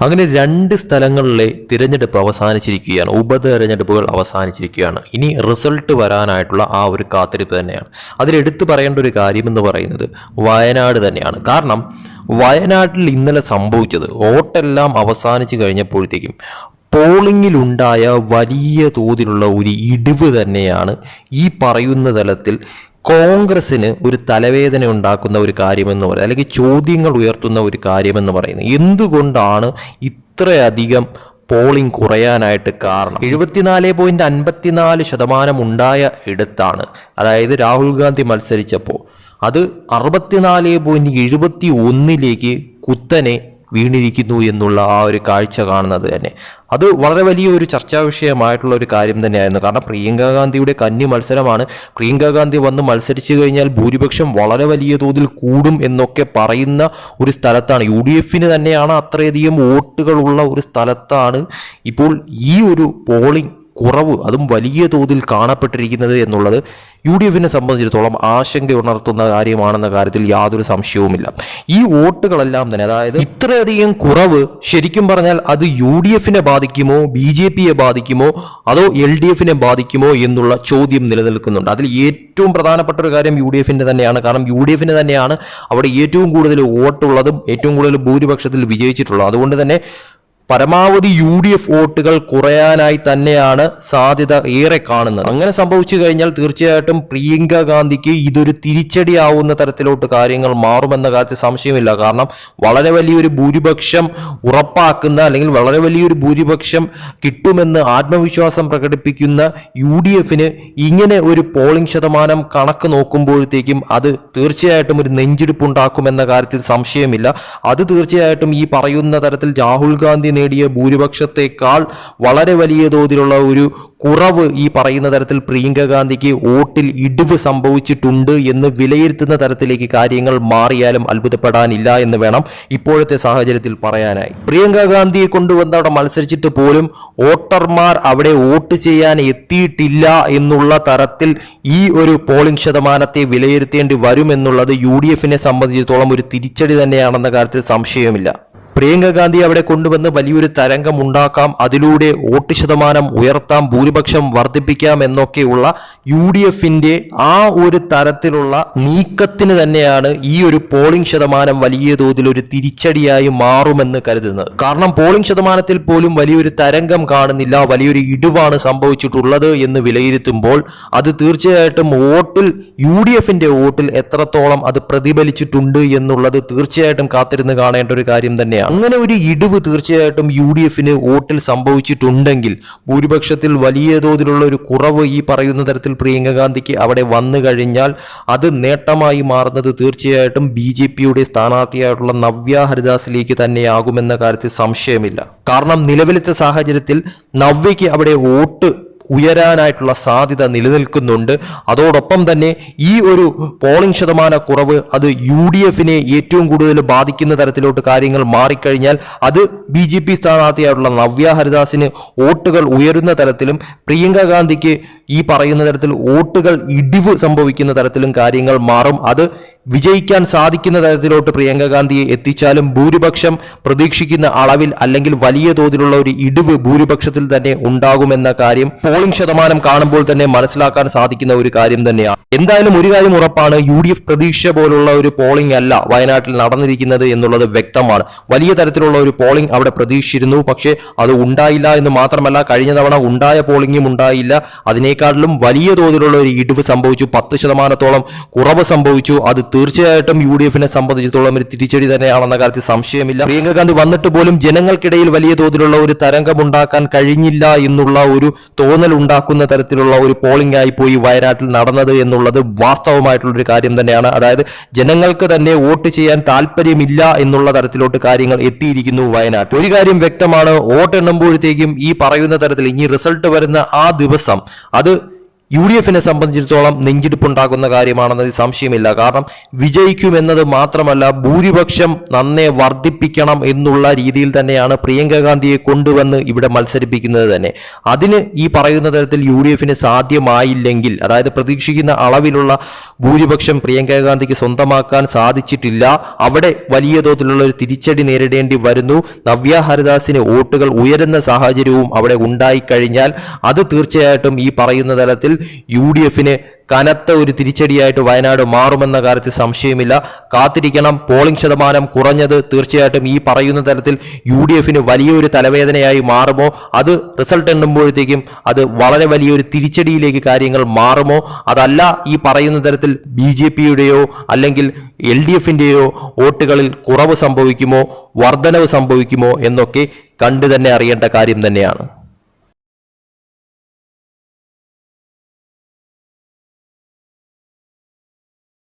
അങ്ങനെ രണ്ട് സ്ഥലങ്ങളിലെ തിരഞ്ഞെടുപ്പ് അവസാനിച്ചിരിക്കുകയാണ്. ഉപതെരഞ്ഞെടുപ്പുകൾ അവസാനിച്ചിരിക്കുകയാണ്. ഇനി റിസൾട്ട് വരാനായിട്ടുള്ള ആ ഒരു കാത്തിരിപ്പ് തന്നെയാണ്. അതിലെടുത്തു പറയേണ്ട ഒരു കാര്യമെന്ന് പറയുന്നത് വയനാട് തന്നെയാണ്. കാരണം വയനാട്ടിൽ ഇന്നലെ സംഭവിച്ചത് വോട്ടെല്ലാം അവസാനിച്ചു കഴിഞ്ഞപ്പോഴത്തേക്കും പോളിങ്ങിലുണ്ടായ വലിയ തോതിലുള്ള ഒരു ഇടിവ് തന്നെയാണ് ഈ പറയുന്ന തലത്തിൽ കോൺഗ്രസിന് ഒരു തലവേദന ഉണ്ടാക്കുന്ന ഒരു കാര്യമെന്ന് പറയുന്നത് അല്ലെങ്കിൽ ചോദ്യങ്ങൾ ഉയർത്തുന്ന ഒരു കാര്യമെന്ന് പറയുന്നത് എന്തുകൊണ്ടാണ് ഇത്രയധികം പോളിംഗ് കുറയാനായിട്ട് കാരണം? എഴുപത്തിനാല് പോയിന്റ് അൻപത്തിനാല് ശതമാനം ഉണ്ടായ ഇടത്താണ്. അതായത് രാഹുൽ ഗാന്ധി മത്സരിച്ചപ്പോൾ അത് അറുപത്തിനാല് പോയിന്റ് എഴുപത്തി ഒന്നിലേക്ക് കുത്തനെ വീണിരിക്കുന്നു എന്നുള്ള ആ ഒരു കാഴ്ച കാണുന്നത് തന്നെ. അത് വളരെ വലിയ ഒരു ചർച്ചാ വിഷയമായിട്ടുള്ള ഒരു കാര്യം തന്നെയായിരുന്നു. കാരണം പ്രിയങ്ക ഗാന്ധിയുടെ കന്നി മത്സരമാണ്. പ്രിയങ്ക ഗാന്ധി വന്ന് മത്സരിച്ചു കഴിഞ്ഞാൽ ഭൂരിപക്ഷം വളരെ വലിയ തോതിൽ കൂടും എന്നൊക്കെ പറയുന്ന ഒരു സ്ഥലത്താണ്. യു ഡി എഫിന് തന്നെയാണ് അത്രയധികം വോട്ടുകളുള്ള ഒരു സ്ഥലത്താണ് ഇപ്പോൾ ഈ ഒരു പോളിംഗ് കുറവ് അതും വലിയ തോതിൽ കാണപ്പെട്ടിരിക്കുന്നത് എന്നുള്ളത് യു ഡി എഫിനെ സംബന്ധിച്ചിടത്തോളം ആശങ്ക ഉണർത്തുന്ന കാര്യമാണെന്ന കാര്യത്തിൽ യാതൊരു സംശയവുമില്ല. ഈ വോട്ടുകളെല്ലാം തന്നെ അതായത് ഇത്രയധികം കുറവ് ശരിക്കും പറഞ്ഞാൽ അത് യു ഡി എഫിനെ ബാധിക്കുമോ ബി ജെ പിയെ ബാധിക്കുമോ അതോ എൽ ഡി എഫിനെ ബാധിക്കുമോ എന്നുള്ള ചോദ്യം നിലനിൽക്കുന്നുണ്ട്. അതിൽ ഏറ്റവും പ്രധാനപ്പെട്ട ഒരു കാര്യം യു ഡി എഫിന്റെ തന്നെയാണ്. കാരണം യു ഡി എഫിന് തന്നെയാണ് അവിടെ ഏറ്റവും കൂടുതൽ വോട്ടുള്ളതും ഏറ്റവും കൂടുതൽ ഭൂരിപക്ഷത്തിൽ വിജയിച്ചിട്ടുള്ളത്. അതുകൊണ്ട് തന്നെ പരമാവധി യു ഡി എഫ് വോട്ടുകൾ കുറയാനായി തന്നെയാണ് സാധ്യത ഏറെ കാണുന്നത്. അങ്ങനെ സംഭവിച്ചു കഴിഞ്ഞാൽ തീർച്ചയായിട്ടും പ്രിയങ്ക ഗാന്ധിക്ക് ഇതൊരു തിരിച്ചടിയാവുന്ന തരത്തിലോട്ട് കാര്യങ്ങൾ മാറുമെന്ന കാര്യത്തിൽ സംശയമില്ല. കാരണം വളരെ വലിയൊരു ഭൂരിപക്ഷം ഉറപ്പാക്കുന്ന അല്ലെങ്കിൽ വളരെ വലിയൊരു ഭൂരിപക്ഷം കിട്ടുമെന്ന് ആത്മവിശ്വാസം പ്രകടിപ്പിക്കുന്ന യു ഡി എഫിന് ഇങ്ങനെ ഒരു പോളിംഗ് ശതമാനം കണക്ക് നോക്കുമ്പോഴത്തേക്കും അത് തീർച്ചയായിട്ടും ഒരു നെഞ്ചിടിപ്പുണ്ടാക്കുമെന്ന കാര്യത്തിൽ സംശയമില്ല. അത് തീർച്ചയായിട്ടും ഈ പറയുന്ന തരത്തിൽ രാഹുൽ ഗാന്ധി നേടിയ ഭൂരിപക്ഷത്തെക്കാൾ വളരെ വലിയ തോതിലുള്ള ഒരു കുറവ് ഈ പറയുന്ന തരത്തിൽ പ്രിയങ്ക ഗാന്ധിക്ക് വോട്ടിൽ ഇടിവ് സംഭവിച്ചിട്ടുണ്ട് എന്ന് വിലയിരുത്തുന്ന തരത്തിലേക്ക് കാര്യങ്ങൾ മാറിയാലും അത്ഭുതപ്പെടാനില്ല എന്ന് വേണം ഇപ്പോഴത്തെ സാഹചര്യത്തിൽ പറയാനായി. പ്രിയങ്ക ഗാന്ധിയെ കൊണ്ടുവന്ന് അവിടെ മത്സരിച്ചിട്ട് പോലും വോട്ടർമാർ അവിടെ വോട്ട് ചെയ്യാൻ എത്തിയിട്ടില്ല എന്നുള്ള തരത്തിൽ ഈ ഒരു പോളിംഗ് ശതമാനത്തെ വിലയിരുത്തേണ്ടി വരുമെന്നുള്ളത് യു ഡി എഫിനെ സംബന്ധിച്ചിടത്തോളം ഒരു തിരിച്ചടി തന്നെയാണെന്ന കാര്യത്തിൽ സംശയമില്ല പ്രിയങ്ക ഗാന്ധി അവിടെ കൊണ്ടുവന്ന് വലിയൊരു തരംഗം ഉണ്ടാക്കാം അതിലൂടെ വോട്ട് ശതമാനം ഉയർത്താം ഭൂരിപക്ഷം വർദ്ധിപ്പിക്കാം എന്നൊക്കെയുള്ള യു ഡി എഫിന്റെ ആ ഒരു തരത്തിലുള്ള നീക്കത്തിന് തന്നെയാണ് ഈ ഒരു പോളിംഗ് ശതമാനം വലിയ തോതിൽ ഒരു തിരിച്ചടിയായി മാറുമെന്ന് കരുതുന്നത്. കാരണം പോളിംഗ് ശതമാനത്തിൽ പോലും വലിയൊരു തരംഗം കാണുന്നില്ല വലിയൊരു ഇടിവാണ് സംഭവിച്ചിട്ടുള്ളത് എന്ന് വിലയിരുത്തുമ്പോൾ അത് തീർച്ചയായിട്ടും വോട്ടിൽ യു ഡി എഫിന്റെ വോട്ടിൽ എത്രത്തോളം അത് പ്രതിഫലിച്ചിട്ടുണ്ട് എന്നുള്ളത് തീർച്ചയായിട്ടും കാത്തിരുന്ന് കാണേണ്ട ഒരു കാര്യം തന്നെയാണ്. അങ്ങനെ ഒരു ഇടിവ് തീർച്ചയായിട്ടും യു ഡി എഫിന് വോട്ടിൽ സംഭവിച്ചിട്ടുണ്ടെങ്കിൽ ഭൂരിപക്ഷത്തിൽ വലിയ തോതിലുള്ള ഒരു കുറവ് ഈ പറയുന്ന തരത്തിൽ പ്രിയങ്ക ഗാന്ധിക്ക് അവിടെ വന്നു കഴിഞ്ഞാൽ അത് നേട്ടമായി മാറുന്നത് തീർച്ചയായിട്ടും ബി ജെ പിയുടെ സ്ഥാനാർത്ഥിയായിട്ടുള്ള നവ്യ ഹരിദാസിലേക്ക് തന്നെയാകുമെന്ന കാര്യത്തിൽ സംശയമില്ല. കാരണം നിലവിലത്തെ സാഹചര്യത്തിൽ നവ്യയ്ക്ക് അവിടെ വോട്ട് ഉയരാനായിട്ടുള്ള സാധ്യത നിലനിൽക്കുന്നുണ്ട്. അതോടൊപ്പം തന്നെ ഈ ഒരു പോളിംഗ് ശതമാന കുറവ് അത് യു ഡി എഫിനെ ഏറ്റവും കൂടുതൽ ബാധിക്കുന്ന തരത്തിലോട്ട് കാര്യങ്ങൾ മാറിക്കഴിഞ്ഞാൽ അത് ബി ജെ പി സ്ഥാനാർത്ഥിയായിട്ടുള്ള നവ്യ ഹരിദാസിന് വോട്ടുകൾ ഉയരുന്ന തരത്തിലും പ്രിയങ്ക ഗാന്ധിക്ക് ഈ പറയുന്ന തരത്തിൽ വോട്ടുകൾ ഇടിവ് സംഭവിക്കുന്ന തരത്തിലും കാര്യങ്ങൾ മാറും. അത് വിജയിക്കാൻ സാധിക്കുന്ന തരത്തിലോട്ട് പ്രിയങ്ക ഗാന്ധിയെ എത്തിച്ചാലും ഭൂരിപക്ഷം പ്രതീക്ഷിക്കുന്ന അളവിൽ അല്ലെങ്കിൽ വലിയ തോതിലുള്ള ഒരു ഇടിവ് ഭൂരിപക്ഷത്തിൽ തന്നെ ഉണ്ടാകുമെന്ന കാര്യം പോളിംഗ് ശതമാനം കാണുമ്പോൾ തന്നെ മനസ്സിലാക്കാൻ സാധിക്കുന്ന ഒരു കാര്യം തന്നെയാണ്. എന്തായാലും ഒരു കാര്യം ഉറപ്പാണ് യു ഡി എഫ് പ്രതീക്ഷ പോലുള്ള ഒരു പോളിംഗ് അല്ല വയനാട്ടിൽ നടന്നിരിക്കുന്നത് എന്നുള്ളത് വ്യക്തമാണ്. വലിയ തരത്തിലുള്ള ഒരു പോളിംഗ് അവിടെ പ്രതീക്ഷിച്ചിരുന്നു. പക്ഷേ അത് ഉണ്ടായില്ല എന്ന് മാത്രമല്ല കഴിഞ്ഞ തവണ ഉണ്ടായ പോളിംഗും ഉണ്ടായില്ല. അതിനേക്കാളിലും വലിയ തോതിലുള്ള ഒരു ഇടിവ് സംഭവിച്ചു. പത്ത് ശതമാനത്തോളം കുറവ് സംഭവിച്ചു. അത് തീർച്ചയായിട്ടും യു ഡി എഫിനെ സംബന്ധിച്ചിടത്തോളം ഒരു തിരിച്ചടി തന്നെയാണെന്ന കാര്യത്തിൽ സംശയമില്ല. പ്രിയങ്ക ഗാന്ധി വന്നിട്ട് പോലും ജനങ്ങൾക്കിടയിൽ വലിയ തോതിലുള്ള ഒരു തരംഗമുണ്ടാക്കാൻ കഴിഞ്ഞില്ല എന്നുള്ള ഒരു തോന്നൽ ഉണ്ടാക്കുന്ന തരത്തിലുള്ള ഒരു പോളിംഗ് ആയി പോയി വയനാട്ടിൽ നടന്നത് എന്നുള്ളത് വാസ്തവമായിട്ടുള്ളൊരു കാര്യം തന്നെയാണ്. അതായത് ജനങ്ങൾക്ക് തന്നെ വോട്ട് ചെയ്യാൻ താല്പര്യമില്ല എന്നുള്ള തരത്തിലോട്ട് കാര്യങ്ങൾ എത്തിയിരിക്കുന്നു വയനാട്ടിൽ. ഒരു കാര്യം വ്യക്തമാണ്. വോട്ട് എണ്ണുമ്പോഴത്തേക്കും ഈ പറയുന്ന തരത്തിൽ ഇനി റിസൾട്ട് വരുന്ന ആ ദിവസം യു ഡി എഫിനെ സംബന്ധിച്ചിടത്തോളം നെഞ്ചിടിപ്പുണ്ടാക്കുന്ന കാര്യമാണെന്നതിൽ സംശയമില്ല. കാരണം വിജയിക്കുമെന്നത് മാത്രമല്ല ഭൂരിപക്ഷം നന്നെ വർദ്ധിപ്പിക്കണം എന്നുള്ള രീതിയിൽ തന്നെയാണ് പ്രിയങ്ക ഗാന്ധിയെ കൊണ്ടുവന്ന് ഇവിടെ മത്സരിപ്പിക്കുന്നത് തന്നെ. അതിന് ഈ പറയുന്ന തരത്തിൽ യു ഡി എഫിന് സാധ്യമായില്ലെങ്കിൽ അതായത് പ്രതീക്ഷിക്കുന്ന അളവിലുള്ള ഭൂരിപക്ഷം പ്രിയങ്ക ഗാന്ധിക്ക് സ്വന്തമാക്കാൻ സാധിച്ചിട്ടില്ല അവിടെ വലിയ തോതിലുള്ള ഒരു തിരിച്ചടി നേരിടേണ്ടി വരുന്നു. നവ്യ ഹരിദാസിന് വോട്ടുകൾ ഉയരുന്ന സാഹചര്യവും അവിടെ ഉണ്ടായിക്കഴിഞ്ഞാൽ അത് തീർച്ചയായിട്ടും ഈ പറയുന്ന തലത്തിൽ യു ഡി എഫിന് കനത്ത ഒരു തിരിച്ചടിയായിട്ട് വയനാട് മാറുമെന്ന കാര്യത്തിൽ സംശയമില്ല. കാത്തിരിക്കണം പോളിംഗ് ശതമാനം കുറഞ്ഞത് തീർച്ചയായിട്ടും ഈ പറയുന്ന തരത്തിൽ യു ഡി എഫിന് വലിയൊരു തലവേദനയായി മാറുമോ? അത് റിസൾട്ട് എണ്ണുമ്പോഴത്തേക്കും അത് വളരെ വലിയൊരു തിരിച്ചടിയിലേക്ക് കാര്യങ്ങൾ മാറുമോ? അതല്ല ഈ പറയുന്ന തരത്തിൽ ബി ജെ പിയുടെയോ അല്ലെങ്കിൽ എൽ ഡി എഫിന്റെയോ വോട്ടുകളിൽ കുറവ് സംഭവിക്കുമോ? വർധനവ് സംഭവിക്കുമോ? എന്നൊക്കെ കണ്ടു തന്നെ അറിയേണ്ട കാര്യം തന്നെയാണ്.